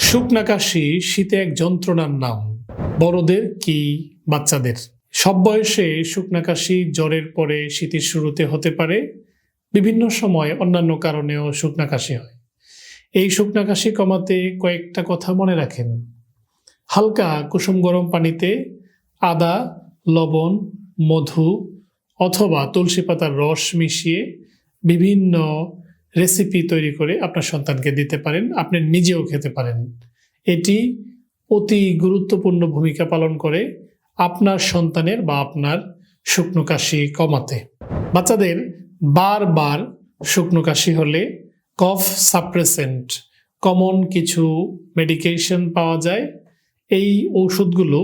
শুকনা কাশি শীতে এক যন্ত্রণার নাম। বড়দের কি, বাচ্চাদের? সব বয়সে শুকনা কাশি জ্বরের পরে শীতের শুরুতে হতে পারে। বিভিন্ন সময় অন্যান্য কারণেও শুকনা কাশি হয়। এই শুকনা কাশি কমাতে কয়েকটা কথা মনে রাখেন। হালকা কুসুম গরম পানিতে আদা, লবণ, মধু অথবা তুলসী পাতার রস মিশিয়ে বিভিন্ন রেসিপি তৈরি করে আপনার সন্তানকে দিতে পারেন, আপনি নিজেও খেতে পারেন। এটি অতি গুরুত্বপূর্ণ ভূমিকা পালন করে আপনার সন্তানের বা আপনার শুকনো কাশি কমাতে। বাচ্চাদের বারবার শুকনো কাশি হলে কফ সাপ্রেসেন্ট, কমন কিছু মেডিকেশন পাওয়া যায়। এই ঔষধগুলো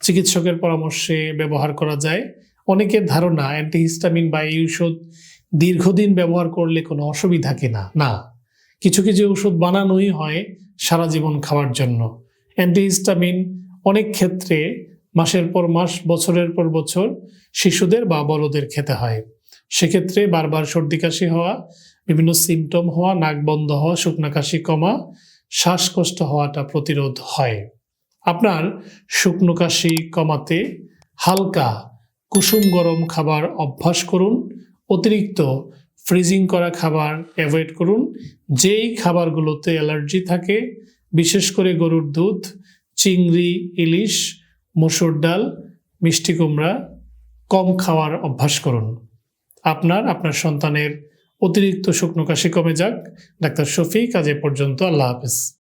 চিকিৎসকের পরামর্শে ব্যবহার করা যায়। অনেকের ধারণা অ্যান্টিহিস্টামিন বা এই ঔষধ দীর্ঘদিন ব্যবহার করলে কোনো অসুবিধা কিনা না। কিছু কিছু ওষুধ বানানোই হয় সারা জীবন খাওয়ার জন্য। অ্যান্টিহিস্টামিন অনেক ক্ষেত্রে মাসের পর মাস, বছরের পর বছর শিশুদের বা বড়দের খেতে হয়। সেক্ষেত্রে বারবার সর্দি কাশি হওয়া, বিভিন্ন সিমটম হওয়া, নাক বন্ধ হওয়া, শুকনা কাশি কমা, শ্বাসকষ্ট হওয়াটা প্রতিরোধ হয়। আপনার শুকনো কাশি কমাতে হালকা কুসুম গরম খাবার অভ্যাস করুন। অতিরিক্ত ফ্রিজিং করা খাবার অ্যাভয়েড করুন। যেই খাবারগুলোতে অ্যালার্জি থাকে, বিশেষ করে গরুর দুধ, চিংড়ি, ইলিশ, মসুর ডাল, মিষ্টি কুমড়া, কম খাওয়ার অভ্যাস করুন। আপনার আপনার সন্তানের অতিরিক্ত শুকনো কাশি কমে যাক। ডাক্তার শফিক, আজ এ পর্যন্ত আল্লাহ হাফেজ।